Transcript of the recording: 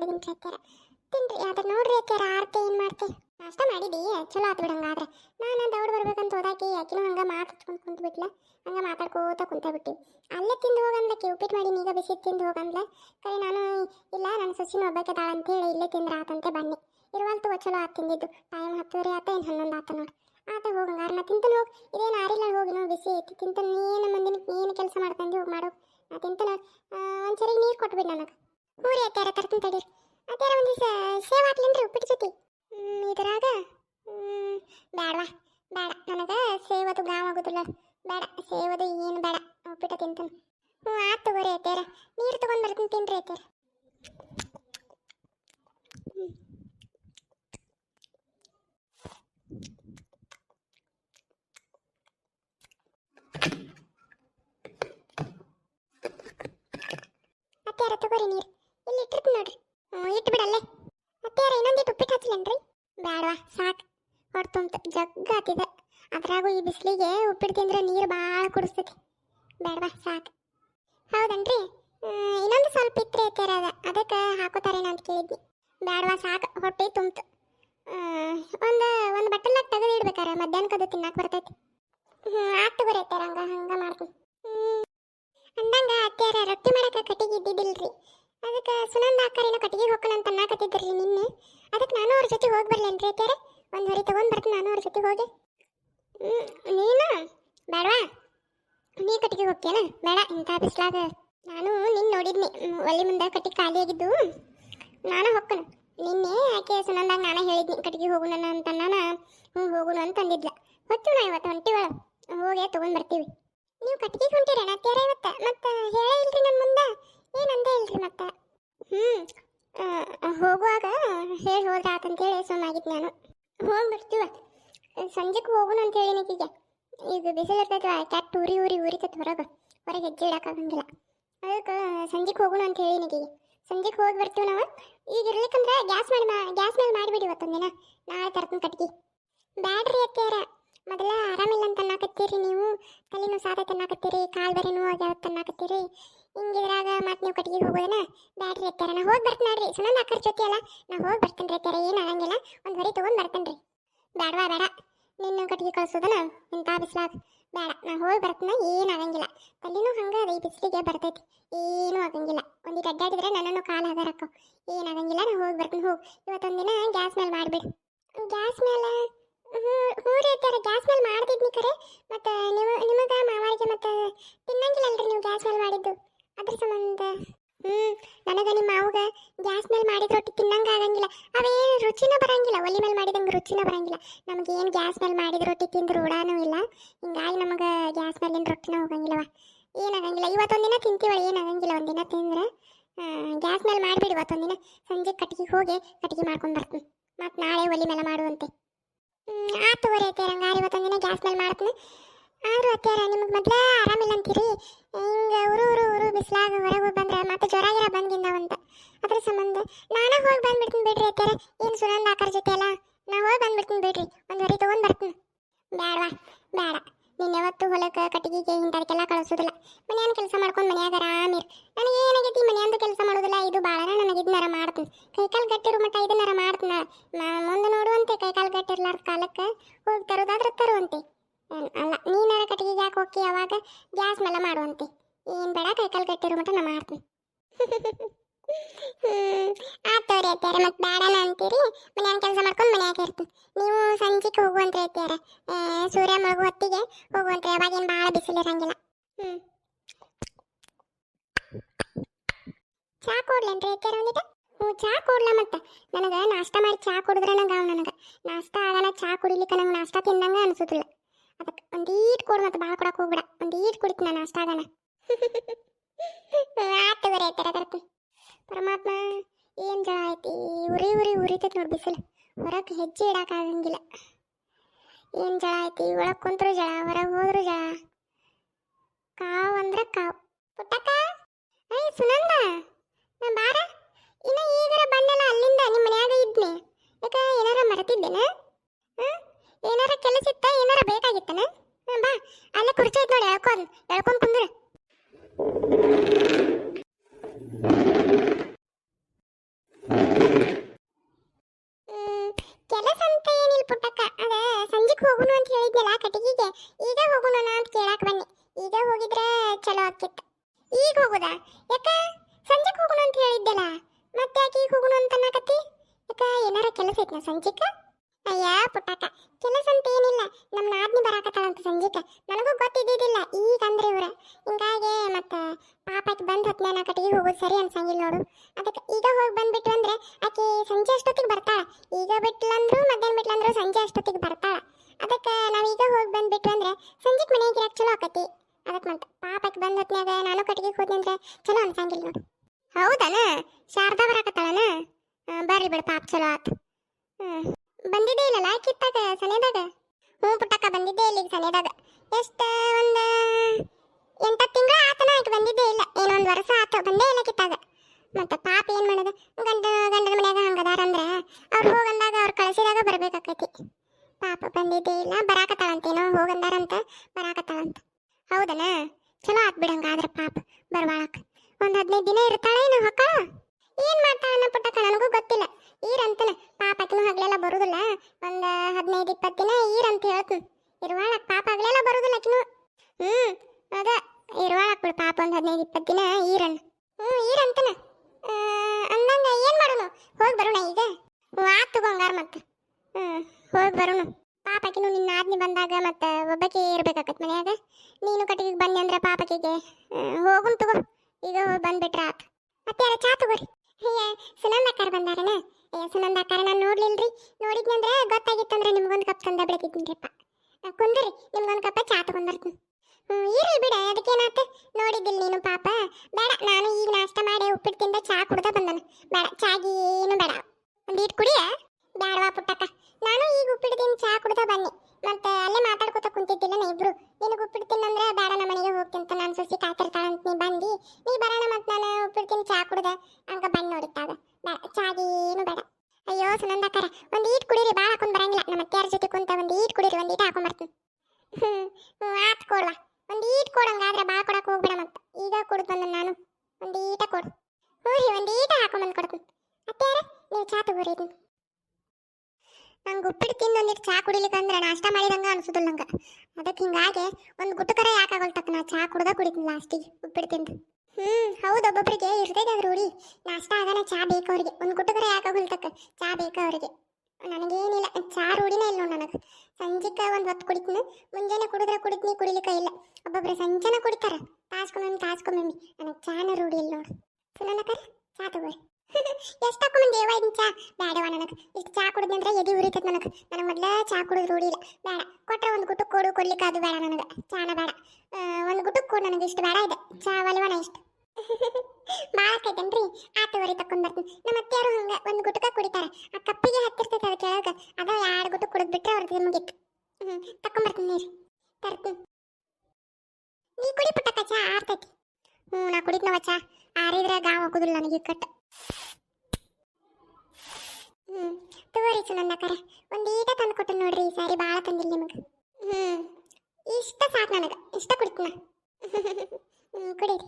ನಾಷ್ಟ ಅತ್ಯಾರ ತಿನ್ರಿ ಅದ್ರ ನೋಡ್ರಿ ಅತ್ಯಾರ ಆರ್ತಿ ಏನು ಮಾಡ್ತೆ? ನಾಷ್ಟ ಮಾಡಿದಿ? ಚಲೋ ಆತು ಬಿಡಂಗಾದ್ರೆ ನಾನು ದೌಡ್ ಬರ್ಬೇಕಂತ ಹೋದಾಕಿ ಅಕ್ಕಿನೂ ಹಂಗೆ ಮಾತಾಡ್ಕೊಂಡು ಕುಂತು ಬಿಟ್ಲ ಹಂಗೆ ಮಾತಾಡ್ಕೋತ ಕುಂತ ಬಿಟ್ಟಿ ಅಲ್ಲೇ ತಿಂದು ಹೋಗಂದ್ಲಕ್ಕೆ ಉಪ್ಪಿಟ್ಟು ಮಾಡಿ ಈಗ ಬಿಸಿ ತಿಂದು ಹೋಗಂದ್ಲ. ಕೈ ನಾನು ಇಲ್ಲ ನನ್ನ ಸೊಸಿನ ಅಂತ ಅಂತೇಳಿ ಇಲ್ಲೇ ತಿಂದ್ರೆ ಆತಂತೆ ಬನ್ನಿ. ಇರುವಲ್ ಚಲೋ ಆತು ತಿಂದಿದ್ದು. ಟೈಮ್ ಹತ್ತುವರೆ ಆತ, ಏನು ಹನ್ನೊಂದು ಆತ ನೋಡಿ. ಆತ ಹೋಗಂಗಾರ ನಾ ತಿಂತನ ಹೋಗಿ. ಇದೇನು ಆರಿಲ್ಲ ಹೋಗಿ ನಾವು ಬಿಸಿ ಐತಿ. ತಿಂತ ಏನು ಮಂದಿನ ಏನು ಕೆಲಸ ಮಾಡ್ಕೊಂಡು ಹೋಗಿ ಮಾಡೋ. ನಾ ತಿಂತನ ಒಂದ್ಸರಿ ನೀರು ಕೊಟ್ಬಿಡು ನನಗೆ. ಹ್ಞೂ ರೀ ಅತ್ಯಾರ ತರ್ತೀನಿ ತಡೀರಿ. ಅತ್ಯಾರ ಒಂದು ದಿವಸ ಸೇವ್ ಹಾಕ್ಲೇನ್ರಿ ಉಪ್ಪಿಟ್ಟು ಜೊತೆ. ಇದ್ರಾಗ ಹ್ಮ್, ಬೇಡ ನನಗೆ ಸೇವದು ಗಾವ್ ಆಗೋದಿಲ್ಲ. ಬೇಡ ಸೇವದು ಏನು ಬೇಡ ಉಪ್ಪಿಟ್ಟು ತಿಂತಾನೆ. ಹ್ಞೂ ಆತು ತಗೋರಿ ಅತ್ಯಾರ ನೀರು ತೊಗೊಂಡು ಬರ್ತೀನಿ ತಿನ್ರಿ ಅತ್ಯಾರ ಅತ್ಯಾರ ತಗೋರಿ ನೀರು. ಇಲ್ಲಿ ಇಟ್ಟಿರ್ತೀನಿ ನೋಡ್ರಿ. ಇಟ್ಟು ಬಿಡಲ್ಲೇ ಇನ್ನೊಂದು ಇನ್ನೊಂದಿಟ್ಟು ಉಪ್ಪಿಟ್ಟು ಹಚ್ಚಲೇನ್ರಿ ಬೇಡವಾ ಸಾಕು. ಹೊಟ್ಟು ತುಂಬ ಜಗ್ಗ ಆತಿದೆ ಅದ್ರಾಗೂ ಈ ಬಿಸಿಲಿಗೆ ಉಪ್ಪಿಟ್ಟು ತಿಂದ್ರೆ ನೀರು ಭಾಳ ಕುಡಿಸ್ತೈತಿ. ಬೇಡವಾ ಸಾಕು. ಹೌದನ್ರಿ? ಇನ್ನೊಂದು ಸ್ವಲ್ಪ ಇತ್ತು ಐತೆರ ಅದ ಅದಕ್ಕೆ ಹಾಕೋತಾರೆ ಅಂತ ಕೇಳಿದ್ವಿ ಬೇಡವಾ ಸಾಕು. ಹೊಟ್ಟೆ ತುಂಬ್ತು. ಒಂದು ಒಂದು ಬಟ್ಟಲ್ನಾಗ ತೆಗೆದು ಇಡ್ಬೇಕಾರೆ. ಮಧ್ಯಾಹ್ನಕ್ಕೆ ಅದು ತಿನ್ನಕ್ಕೆ ಬರ್ತೈತಿ. ಹ್ಞೂ ಆತು ಅತ್ಯಾರ ಹಂಗೆ ಹಂಗೆ ಮಾಡ್ತೀನಿ. ಅಂದಂಗ ಅತ್ಯಾರ ರೊಟ್ಟಿ ಮಾಡಕ್ಕೆ ಕಟ್ಟಿಗೆ ಇದ್ದಿದ್ದಿಲ್ರಿ ಅದಕ್ಕೆ ಸುನಂದ ಅಕ್ಕರೇನೋ ಕಟ್ಟಿಗೆ ಹೋಗೋಣ ಅಂತ ನಿನ್ನೆ. ಅದಕ್ಕೆ ನಾನು ಅವ್ರ ಜೊತೆ ಹೋಗಿ ಬರ್ಲೇನ್ರಿ ಅತ್ಯಾರ ಒಂದು ಹೊರಿ ತೊಗೊಂಡು ಬರ್ತೀನಿ ನಾನು ಅವ್ರ ಜೊತೆ ಹೋಗಿ. ನೀನು? ಬೇಡವಾ? ನೀ ಕಟ್ಟಿಗೆ ಹೋಗ್ತೇನ ಬೇಡ, ಇಂಥ ಬಿಸ್ಲಾಗ. ನಾನು ನಿನ್ನ ನೋಡಿದ್ನಿ. ಒಲೆ ಮುಂದೆ ಕಟ್ಟಿಗೆ ಖಾಲಿ ಆಗಿದ್ದು. ನಾನು ಹೊಕ್ಕನು. ನಿನ್ನೆ ಆಕೆ ಸುನಂದಾಗ ನಾನು ಹೇಳಿದ್ನಿ, ಕಟ್ಟಿಗೆ ಹೋಗೋಣ ಅಂತ ನಾನು ಹ್ಞೂ ಹೋಗೋಣ ಅಂತ ಅಂದಿದ್ಲ. ಹೊತ್ತು ನಾ ಇವತ್ತು ಹೊಂಟಿವಳ ಹೋಗಿ ತೊಗೊಂಡು ಬರ್ತೀವಿ. ನೀವು ಕಟ್ಟಿಗೆ ಹೊಂಟಿರೇನ ಅತ್ಯಾರ ಇವತ್ತ? ಮತ್ತೆ ಹೇಳೇ ಇಲ್ರಿ ನನ್ನ ಮುಂದೆ? ಏನಂದೇ ಇಲ್ರಿ ಮತ್ತೆ? ಹ್ಞೂ ಹೋಗುವಾಗ ಹೇಳಿ ಹೋದ್ರೆ ಆತಂತೇಳಿ ಸುಮ್ಮನಾಗಿದ್ದು ನಾನು. ಹೋಗಿ ಬರ್ತೀವ ಸಂಜೆಗೆ ಹೋಗೋಣ ಅಂತ ಹೇಳಿ ಈಗ ಇದು ಬಿಸಿಲು ಇರ್ತೈತೆ ಕ್ಯಾಟ್ ಉರಿ ಉರಿ, ಉರಿತೈತೆ ಹೊರಗೆ. ಹೊರಗೆ ಹೆಜ್ಜೆ ಇಡಕ್ಕಾಗಂಗಿಲ್ಲ. ಅದಕ್ಕೆ ಸಂಜೆಗೆ ಹೋಗೋಣ ಅಂತ ಹೇಳಿ ಈಗ ಸಂಜೆಗೆ ಹೋಗಿ ಬರ್ತೀವಿ ನಾವು. ಈಗ ಇರ್ಲಿಕ್ಕಂದ್ರೆ ಗ್ಯಾಸ್ ಮಾಡಿ ಗ್ಯಾಸ್ ಮೇಲೆ ಮಾಡಿಬಿಡಿ ಇವತ್ತೊಂದಿನ. ನಾಳೆ ತರ್ತೀನಿ ಕಟ್ಗಿ. ಬ್ಯಾಡ್ರಿ ಅತ್ಯಾರ ಮೊದಲ ಆರಾಮಿಲ್ಲ ಅಂತ ಅನ್ನಕತ್ತೀರಿ ನೀವು. ತಲೆನೂ ಸಾದೈತೆ ಅನ್ನಕತ್ತೀರಿ ಕಾಲು ಬರೀ ನೋವು ಆಗ್ಯಾವ ಅನ್ನಕತ್ತೀರಿ. ಹಿಂಗಿದ್ರಾಗ ಮತ್ತೆ ನೀವು ಕಟ್ಗೆ ಹೋಗೋದನ ಬ್ಯಾಡ್ರಿ ಅತ್ಯಾರ ನಾ ಹೋಗಿ ಬರ್ತೀನಿ ನೋಡ್ರಿ. ಸುನಂದ ಅಕ್ಕರ ಜೊತೆ ಅಲ್ಲ. ನಾ ಹೋಗಿ ಬರ್ತೀನಿ ರೀ ಅತ್ಯಾರ ಏನು ಆಗಂಗಿಲ್ಲ. ಒಂದು ಹೊರಿ ತೊಗೊಂಡು ಬರ್ತೀನಿ ರೀ ಬೇಡವಾ ಬೇಡ ನಿನ್ನ ಕಟ್ಗೆ ಕಳ್ಸೋದನ? ಇಂಥ ಬಿಸಿಲಾಗ. ಬೇಡ ನಾ ಹೋಗಿ ಬರ್ತೀನಿ. ಏನು ಆಗಂಗಿಲ್ಲ. ತಲೆನೂ ಹಂಗೆ ಈ ಬಿಸಿಲಿಗೆ ಬರ್ತೈತಿ. ಏನೂ ಆಗಂಗಿಲ್ಲ. ಒಂದಿಟ್ಟು ಅಡ್ಡಾಡಿದ್ರೆ ನನ್ನನ್ನು ಕಾಲು ಏನು ಆಗಂಗಿಲ್ಲ. ನಾ ಹೋಗಿ ಬರ್ತೀನಿ. ಹೋಗಿ. ದಿನ ಗ್ಯಾಸ್ ಮೇಲೆ ಮಾಡಿಬಿಡು. ಗ್ಯಾಸ್ ಮೇಲೆ? ಹ್ಞೂ ರೀ ಅತ್ಯಾರ ಗ್ಯಾಸ್ ಮೇಲೆ ಮಾಡ್ತಿದ್ನಿ ಕರೆ. ಮತ್ತು ನೀವು ನಿಮಗೆ ಮಾವಾರಿಗೆ ಮತ್ತು ತಿನ್ನಂಗಿಲ್ಲ ಅಲ್ರಿ ನೀವು ಗ್ಯಾಸ್ ಮೇಲೆ ಮಾಡಿದ್ದು? ಅದ್ರ ಸಂಬಂಧ? ಹ್ಮ್, ನನಗೆ ನಿಮ್ಮ ಅವಾಗ ಗ್ಯಾಸ್ ಮೇಲೆ ಮಾಡಿದ ರೊಟ್ಟಿ ತಿನ್ನಂಗ ಆಗಂಗಿಲ್ಲ. ಅವೇನು ರುಚಿನ ಬರಂಗಿಲ್ಲ. ಒಲಿ ಮೇಲೆ ಮಾಡಿದಂಗೆ ರುಚಿನ ಬರಂಗಿಲ್ಲ. ನಮ್ಗೆ ಏನು ಗ್ಯಾಸ್ ಮೇಲೆ ಮಾಡಿದ ರೊಟ್ಟಿ ತಿಂದು ರೂಢಾನೂ ಇಲ್ಲ. ಹಿಂಗಾಗಿ ನಮಗೆ ಗ್ಯಾಸ್ ಮೇಲಿನ ರೊಟ್ಟಿನ ಹೋಗಂಗಿಲ್ಲವ ಏನಾಗಂಗಿಲ್ಲ ಇವತ್ತೊಂದಿನ ತಿಂತೀವ ಏನಾಗಂಗಿಲ್ಲ ಒಂದಿನ ತಿಂದ್ರೆ ಗ್ಯಾಸ್ ಮೇಲೆ ಮಾಡಿಬಿಡಿ ಇವತ್ತೊಂದಿನ. ಸಂಜೆ ಕಟ್ಟಿಗೆ ಹೋಗಿ ಕಟ್ಟಿಗೆ ಮಾಡ್ಕೊಂಡು ಬರ್ತೀನಿ. ಮತ್ತು ನಾಳೆ ಒಲಿ ಮೇಲೆ ಮಾಡುವಂತೆ. ಆತು ತಗೋರಿ ಅತ್ಯಾರ ಇವತ್ತೊಂದಿನ ಗ್ಯಾಸ್ ಮೇಲೆ ಮಾಡ್ತೀನಿ. ಆದ್ರೂ ಅತ್ಯಾರ ನಿಮಗೆ ಮೊದಲೇ ಆರಾಮಿಲ್ಲ ಅಂತೀರಿ ಹಿಂಗೆ ಉರು ಉರು ಉರು ಬಿಸಿಲಾಗ ಹೊರಗೆ ಬಂದ್ರೆ ಮತ್ತೆ ಜ್ವರ ಗಿರ ಬಂದಿಂದ ಅಂತ. ಅದ್ರ ಸಂಬಂಧ ನಾನ ಹೋಗಿ ಬಂದ್ಬಿಡ್ತೀನಿ ಬಿಡ್ರಿ ಅತ್ಯಾರ ಏನು ಸುನಂದ ಆಕರ ಜೊತೆ ಅಲ್ಲ ನಾ ಹೋಗಿ ಬಂದ್ಬಿಡ್ತೀನಿ ಬಿಡ್ರಿ. ಒಂದು ವರಿ ತೊಗೊಂಡು ಬರ್ತೀನಿ. ಬೇಡವಾ ಬೇಡ ನೀನು ಯಾವತ್ತು ಹೊಲಕ್ಕೆ, ಕಟ್ಟಿಗೆಗೆ ಇಂಥದಕ್ಕೆಲ್ಲ ಕಳಿಸೋದಿಲ್ಲ. ಮನೆಯನ್ನು ಕೆಲಸ ಮಾಡ್ಕೊಂಡು ಮನ್ಯಾಗ ಆರಾಮಿರ್ ನನಗೆ ಏನಾಗೈತಿ? ಮನೆಯಂದು ಕೆಲಸ ಮಾಡೋದಿಲ್ಲ. ಇದು ಭಾಳ ನನಗೆ ಇದನ್ನಾರ ಮಾಡ್ತೀನಿ. ಕೈಕಾಲು ಗಟ್ಟಿರೋ ಮಟ್ಟ ಇದನ್ನಾರ ಮಾಡ್ತೀನಿ. ಮುಂದೆ ನೋಡುವಂತೆ ಕೈಕಾಲು ಗಟ್ಟಿರ್ಲಾರ್ದ ಕಾಲಕ್ಕೆ. ಹೋಗಿ ತರೋದಾದ್ರೆ ತರುವಂತೆ. ಅಲ್ಲ ನೀನಾರ ಕಟ್ಟಿಗೆ ಯಾಕೆ ಹೋಗಿ ಅವಾಗ? ಗ್ಯಾಸ್ ಮೇಲೆ ಮಾಡುವಂತೆ. ಏನು ಬೇಡ ಕೈಕಾಲು ಗಟ್ಟಿರೋ ಮಟ್ಟ ನಾ ಮಾಡ್ತೀನಿ. ಆತವ್ರಿ ಅತ್ತಾರ ಮತ್ತೆ ಬೇಡನ ಅಂತೀರಿ. ಮನ್ಯಾನ ಕೆಲಸ ಮಾಡ್ಕೊಂಡು ಮನ್ಯಾಗ ಇರ್ತೀನಿ. ನೀವು ಸಂಜೆಗೆ ಹೋಗುವಂತ ಹೇಳ್ತೀರ ಸೂರ್ಯ ಮಗು ಹೊತ್ತಿಗೆ ಹೋಗುವಂತ ಅವಾಗೇನು ಭಾಳ ಬಿಸಿಲು ಇರಂಗಿಲ್ಲ. ಹ್ಞೂ ಚಾ ಕೊಡ್ಲೇನ್ರಿ ಅತ್ಯಾರ ಒಂದಿಟ. ಹ್ಞೂ ಚಾ ಕೊಡ್ಲ ಮತ್ತೆ. ನನಗೆ ನಾಷ್ಟ ಮಾಡಿ ಚಾ ಕುಡಿದ್ರೆ ನಂಗೆ ಅವ್ ನನಗೆ. ನಾಷ್ಟ ಆಗಲ್ಲ, ಚಾ ಕುಡಿಲಿಕ್ಕೆ ನಂಗೆ ನಾಷ್ಟ ತಿಂದಂಗೆ ಅನ್ಸೋದಿಲ್ಲ. ಅದಕ್ಕೆ ಒಂದೀಟ್ ಕೊಡು ಮತ್ತೆ ಭಾಳ ಕೊಡಕ್ಕೆ ಹೋಗ್ಬೇಡ. ಒಂದೀಟ್ ಕುಡಿತ ನಾನು ಅಷ್ಟಾಗಣ ಆತು ಬರೀ ಆಯ್ತಾರ ತರ್ತೀನಿ. ಪರಮಾತ್ಮ, ಏನು ಜಳ ಐತಿ ಉರಿ ಉರಿ, ಉರಿತೈತಿ ನೋಡಿ ಬಿಸಿಲು. ಹೊರಕ್ಕೆ ಹೆಜ್ಜೆ ಇಡಕ್ಕಾಗಂಗಿಲ್ಲ ಏನು ಜಳ ಐತಿ ಒಳಗೆ ಕುಂತ್ರು ಜಳ, ಹೊರಗೆ ಹೋದ್ರು ಜಳ. ಕಾವು ಅಂದ್ರೆ ಕಾವು. ಪುಟ್ಟಕ್ಕ? ಐ ಸುನಂದ ನಾ ಬಾರ? ಇನ್ನ ಈಗರ ಬಂದಲ್ಲ, ಅಲ್ಲಿಂದ ನಿಮ್ಮ ಮನ್ಯಾಗ ಇದ್ನಿ. ಯಾಕ ಏನಾರ ಮರೆತಿದ್ದೇನ? ಏನಾರ ಕೆಲಸ ಇತ್ತ, ಏನಾರ ಬೇಕಾಗಿತ್ತನ? ಬಾ. ಅಲ್ಲೇ ಕುರ್ಚಿ ಐತ್ ನೋಡಿ, ಎಳ್ಕೊಂಡ್ ಎಳ್ಕೊಂಡ್ ಕುಂದ್ರ. ಕೆಲಸ ಅಂತ ಏನಿಲ್ಲ ಪುಟ್ಟಕ್ಕ. ಅದ ಸಂಜೆಕ್ ಹೋಗುನು ಅಂತ ಹೇಳಿದ್ನಲ್ಲ ಕಟಿಗಿಗೆ ಈಗ ಹೋಗುನು ಅಂತ ಕೇಳಾಕ ಬನ್ನಿ. ಈಗ ಹೋಗಿದ್ರೆ ಚಲೋ ಆಕ್ಕಿತ್ತು ಈಗ ಹೋಗುದ? ಯಾಕ? ಸಂಜೆಕ್ ಹೋಗುನು ಅಂತ ಹೇಳಿದ್ದಲ್ಲ. ಮತ್ತೆ ಯಾಕೆ ಈಗ ಹೋಗುನು ಅಂತ ಅನ್ನಕತ್ತಿ? ಯಾಕ ಏನಾರ ಕೆಲಸ ಐತ್ನ ಸಂಜೆಕ? ಅಯ್ಯ ಪುಟ್ಟಕ್ಕ ಕೆಲಸ ಅಂತ ಏನಿಲ್ಲ ನಮ್ಮ ನಾದ್ನಿ ಬರಾಕತ್ತಾಳಂತ ಸಂಜೀಕ. ನನಗೂ ಗೊತ್ತಿದ್ದಿದ್ದಿಲ್ಲ. ಈಗ ಅಂದ್ರೆ ಇವ್ರ. ಹಿಂಗಾಗಿ ಮತ್ತೆ ಪಾಪಕ್ಕೆ ಬಂದ ಹೊತ್ನ್ಯಾನ ಕಟ್ಟಿಗೆ ಹೋಗೋದು ಸರಿ ಅನ್ಸಂಗಿಲ್ಲ ನೋಡು. ಅದಕ್ಕೆ ಈಗ ಹೋಗಿ ಬಂದ್ಬಿಟ್ಟು ಅಂದ್ರೆ ಆಕೆ ಸಂಜೆ ಅಷ್ಟೊತ್ತಿಗೆ ಬರ್ತಾಳ. ಈಗ ಬಿಟ್ಲಂದ್ರು, ಮಧ್ಯಾಹ್ನ ಬಿಟ್ಲಂದ್ರು ಸಂಜೆ ಅಷ್ಟೊತ್ತಿಗೆ ಬರ್ತಾಳ. ಅದಕ್ಕೆ ನಾವು ಈಗ ಹೋಗಿ ಬಂದ್ಬಿಟ್ಟು ಅಂದ್ರೆ ಸಂಜೆಗೆ ಮನೆಗೆ ಇರಕ್ಕೆ ಚಲೋ ಆಕತಿ. ಅದಕ್ಕೆ ಮತ್ತೆ ಪಾಪಕ್ಕೆ ಬಂದ ಹೊತ್ನಾಗ ನಾನು ಕಟ್ಟಿಗೆ ಹೋದ್ನಿ ಅಂದ್ರೆ ಚಲೋ ಅನ್ಸಂಗಿಲ್ಲ ನೋಡು. ಹೌದನ? ಶಾರದಾ ಬರಾಕತ್ತಾಳನ? ಬರ್ರಿ ಬಿಡು, ಪಾಪ ಚಲೋ ಆತು. ಹ್ಮ್. ಬಂದಿದ್ದೇ ಇಲ್ಲಲ್ಲ ಕಿತ್ತಾಗ ಸನೇದಾಗ. ಹ್ಞೂ ಪುಟ್ಟಕ್ಕ, ಬಂದಿದ್ದೆ ಇಲ್ಲ ಸನೇದಾಗ. ಎಷ್ಟು ಒಂದು ಎಂಟು ತಿಂಗಳು ಆತನ ಆಕೆ ಬಂದಿದ್ದೇ ಇಲ್ಲ. ಏನೊಂದು ವರ್ಷ ಆತ, ಬಂದೇ ಇಲ್ಲ ಕಿತ್ತಾಗ. ಮತ್ತೆ ಪಾಪ ಏನು ಮಾಡೋದು? ಗಂಡ, ಗಂಡನ ಮನ್ಯಾಗ ಹಂಗದಾರ ಅಂದ್ರೆ ಅವ್ರು ಹೋಗಂದಾಗ ಅವ್ರು ಕಳಿಸಿದಾಗ ಬರಬೇಕಾಕೈತಿ. ಪಾಪ ಬಂದಿದ್ದೇ ಇಲ್ಲ, ಬರಾಕತ್ತಾಳಂತೇನೋ, ಹೋಗಂದಾರಂತ, ಬರಾಕತ್ತಾಳಂತ. ಹೌದನ? ಚಲೋ ಆತ್ ಬಿಡಂಗಾದ್ರೆ ಪಾಪ ಬರ್ವಾಳಕ್ ಒಂದು ಹದಿನೈದು ದಿನ ಇರ್ತಾಳೇನು ಹೊಕ್ಕಳ? ಏನು ಮಾಡ್ತಾಳನ್ನ ಪುಟ್ಟಕ್ಕ? ನನಗೂ ಗೊತ್ತಿಲ್ಲ. ಈರಂತನ ಪಾಪಕಿನೂ ಹಗಲೆಲ್ಲ ಬರುದಿಲ್ಲ. ಒಂದು ಹದಿನೈದು ಇಪ್ಪತ್ತು ದಿನ ಈರಂತ ಹೇಳ್ತೀನಿ ಇರುವಾಳ ಪಾಪ ಹಗಲೆಲ್ಲ ಬರುದಿಲ್ಲ ಆಕಿನೂ ಹ್ಞೂ ಅದ. ಇರುವಾಳ ಬಿಡು ಪಾಪ ಒಂದು ಹದಿನೈದು ಇಪ್ಪತ್ತು ದಿನ ಈರನ್ ಹ್ಞೂ ಈರಂತನ ಅಂದಂಗ ಏನು ಮಾಡೋಣ ಹೋಗಿ ಬರೋಣ ಈಗ. ಆತ್ ತಗೊಂಗಾರ ಮತ್ತೆ. ಹ್ಞೂ ಹೋಗಿ ಬರೋಣ ಪಾಪಕಿನು ನಿನ್ನ ಆದ್ನಿ ಬಂದಾಗ ಮತ್ತೆ ಒಬ್ಬಕ್ಕೆ ಇರ್ಬೇಕಾಗತ್ತೆ ಮನೆಯಾಗ. ನೀನು ಕಟ್ಟಿಗೆ ಬನ್ನಿ ಅಂದ್ರೆ ಪಾಪಕಿಗೆ ಹೋಗುನ್ ತಗೋ. ಈಗ ಬಂದ್ಬಿಟ್ರೆ ಆತ. ಮತ್ತೆ ಯಾರ ಚಾ ತಗೋರಿ? ಸುನಂದಕ್ಕಾರ ಬಂದಾರನ? ಅಯ್ಯ ಸುನಂದಕ್ಕಾರ ನಾನು ನೋಡ್ಲಿಲ್ರಿ. ನೋಡಿದ್ನಂದ್ರೆ ಗೊತ್ತಾಗಿತ್ತಂದ್ರೆ ನಿಮ್ಗೊಂದು ಕಪ್ ತಂದ ಬಿಡ್ತಿದ್ದೀನಿಪ್ಪ ಕುಂದ್ರಿ, ನಿಮ್ಗೊಂದು ಕಪ್ಪ ಚಾ ತಗೊಂಡ್ಬರ್ತೀನಿ ಹ್ಞೂ ಇರ್ಲಿ ಬಿಡ, ಅದಕ್ಕೇನಾತ? ನೋಡಿದ್ದಿಲ್ಲ ನೀನು ಪಾಪ. ಬೇಡ, ನಾನು ಈಗ ನಾಷ್ಟ ಮಾಡಿ ಉಪ್ಪಿಟ್ಟು ತಿಂದ ಚಾ ಕುಡ್ದ ಬಂದನು. ಬೇಡ, ಚಾಗಿ ಏನು ಬೇಡ. ಒಂದೀಟ್ ಕುಡಿಯ? ಬೇಡವಾ ಪುಟ್ಟಕ್ಕ. ನಾನು ಈಗ ಉಪ್ಪಿಟ್ಟು ತಿಂದು ಚಾ ಕುಡ್ದ ಬನ್ನಿ ಮತ್ತೆ ಅಲ್ಲೇ ಮಾತಾಡ್ಕೊತ ಕುಂತಿದ್ದಿಲ್ಲ ನಾ ಇಬ್ರು. ನಿನಗೆ ಉಪ್ಪಿಟ್ಟು ತಿನ್ನಂದ್ರೆ ಬೇಡ ನಮ್ಮ ಮನೆಗೆ ಹೋಗ್ತೀನಿ ಅಂತ ನಾನು ಸೊಸಿ ಕಾತಿರ್ತಾಳಂತ ನೀ ಬಂದು. ನೀ ಬರೋಣ ಮತ್ತೆ ನಾನು ಉಪ್ಪಿಟ್ಟು ತಿಂದು ಚಾ ಕುಡ್ದೆ. ಹಂಗ ಬಂದು ನೋಡಿತ್ತಾಗ ಏನು ಬೇಡ. ಅಯ್ಯೋ ಸುನಂದಕ್ಕರ, ಒಂದು ಈಟ್ ಕುಡೀರಿ ಭಾಳ ಹಾಕೊಂಡ್ ಬರಂಗಿಲ್ಲ. ನಮ್ಮ ಅತ್ತೆಯರ ಜೊತೆ ಕುಂತ ಒಂದು ಈಟ್ ಕುಡೀರಿ, ಒಂದು ಈಟ ಹಾಕೊಂಡು ಬರ್ತೀನಿ. ಹ್ಞೂ ಆತ್ ಕೊಡ್ವಾ ಒಂದು ಈಟ್ ಕೊಡಂಗಾದ್ರೆ ಭಾಳ ಕೊಡಕ್ಕೆ ಹೋಗ್ಬೇಡ ಈಗ ಕುಡ್ದು ಬಂದ ನಾನು. ಒಂದು ಈಟ ಕೊಡು. ಹ್ಞೂ ರೀ ಒಂದು ಈಟ ಹಾಕೊಂಬಂದು ಕೊಡ್ತೀನಿ. ಅತ್ತೆಯರ, ನೀವು ಚಾ ತಗೋರಿ ಇದನ್ನು ನಂಗೆ ಉಪ್ಪಿಟ್ಟು ತಿಂದು ಒಂದಿಟ್ಟು ಚಾ ಕುಡಿಲಿಕ್ಕಂದ್ರೆ ನಾಷ್ಟ ಮಾಡಿದಂಗ ಅನಿಸೋದಿಲ್ಲ ನಂಗೆ. ಅದಕ್ಕೆ ಹಿಂಗಾಗಿ ಒಂದು ಗುಟ್ಟಕರ ಯಾಕಾಗಲ್ತಕ್ಕ ನಾ ಚಾ ಕುಡ್ದ ಕುಡಿತೀನಿ ಲಾಸ್ಟಿಗೆ, ಉಪ್ಪಿಟ್ಟು ತಿಂದು. ಹ್ಞೂ ಹೌದು ಒಬ್ಬೊಬ್ಬರಿಗೆ ಇರ್ತೈತೆ ಅದ್ರ ರೂಢಿ. ನಾಷ್ಟ ಆಗನ ಚಾ ಬೇಕು ಅವ್ರಿಗೆ. ಒಂದು ಗುಟ್ಟಕರ ಯಾಕಾಗಲ್ತಕ್ಕ ಚಾ ಬೇಕು ಅವ್ರಿಗೆ. ನನಗೇನಿಲ್ಲ, ಚಾ ರೂಢಿನೇ ಇಲ್ಲ ನೋಡು ನನಗೆ. ಸಂಜೆಕ ಒಂದು ಹೊತ್ತು ಕುಡಿತೀನಿ, ಮುಂಜಾನೆ ಕುಡಿದ್ರೆ ಕುಡಿತೀನಿ ಕುಡಿಲಿಕ್ಕೆ ಇಲ್ಲ. ಒಬ್ಬೊಬ್ರು ಸಂಜೆನ ಕುಡಿತಾರ. ತಾಸ್ಕೊಮ್ಮೆ ತಾಸ್ಕೊಮ್ಮೆ ನನಗೆ ಚಾನ ರೂಢಿ ಇಲ್ಲ ನೋಡು. ಸುನನಕರ ಚಾ ತಗೋರಿ. ಎಷ್ಟು ಹಾಕೊಂಬಂದು ದೇವ ಇದನ್ನ ಚಾ? ಬೇಡವ ನನಗೆ. ಇಷ್ಟು ಚಾ ಕುಡಿದ್ನಂದ್ರೆ ಎದೆ ಉರಿತದ ನನಗೆ. ನನಗೆ ಮೊದಲೇ ಚಾ ಕುಡಿದು ರೂಢಿ ಇಲ್ಲ. ಬೇಡ ಕೊಟ್ರೆ ಒಂದು ಗುಟ್ಟಕ್ಕೆ ಕೊಡು, ಕೊಡ್ಲಿಕ್ಕೆ ಅದು ಬೇಡ ನನಗೆ. ಚಾನ ಬೇಡ ಒಂದು ಗುಟುಕ್ ಕೊಡು ನನಗೆ. ಇಷ್ಟು ಬೇಡ ಇದೆ. ಚಾ ಒಲಿವಣ ಇಷ್ಟು. ಭಾಳ ಆಕೈತೇನ್ರಿ ಆತುವರಿ ತಕೊಂಡ್ ಬರ್ತೀನಿ. ನಮ್ಮ ಅತ್ತೆಯರು ಹಂಗೆ ಒಂದು ಗುಟುಕ ಕುಡಿತಾರ. ಆ ಕಪ್ಪಿಗೆ ಹತ್ತಿರ್ತೈತೆ ಅದು ಕೆಳಗೆ. ಅದ ಎರಡು ಗುಟಕ್ ಕುಡಿದ್ ಬಿಟ್ರೆ ಅವ್ರದ್ದು ಮುಗೀತು. ಹ್ಞೂ ತಕೊಂಬರ್ತೀನಿ ನೀರು. ತರ್ತೀನಿ. ನೀ ಕುಡಿ ಪುಟ್ಟಕ್ಕ ಚಾ, ಆರ್ತೈತಿ. ಹ್ಞೂ ನಾ ಕುಡಿದ್ನವ ಚಾ. ಆರಿದ್ರೆ ಗಾವ್ ಹಾಕೋದಿಲ್ಲ ನನಗೆ ಕಟ್ ಹ್ಞೂ ತಗೋರಿ ಸುನಂದಕರ ಒಂದು ಈಟ ತಂದು ಕೊಟ್ಟು ನೋಡ್ರಿ ಈ ಸಾರಿ ಭಾಳ ತಂದಿಲ್ಲ ನಿಮಗೆ. ಹ್ಞೂ ಇಷ್ಟ ಸಾಕು ನನಗೆ. ಇಷ್ಟ ಕುಡಿತೀನ ಹ್ಞೂ ಕುಡೀರಿ.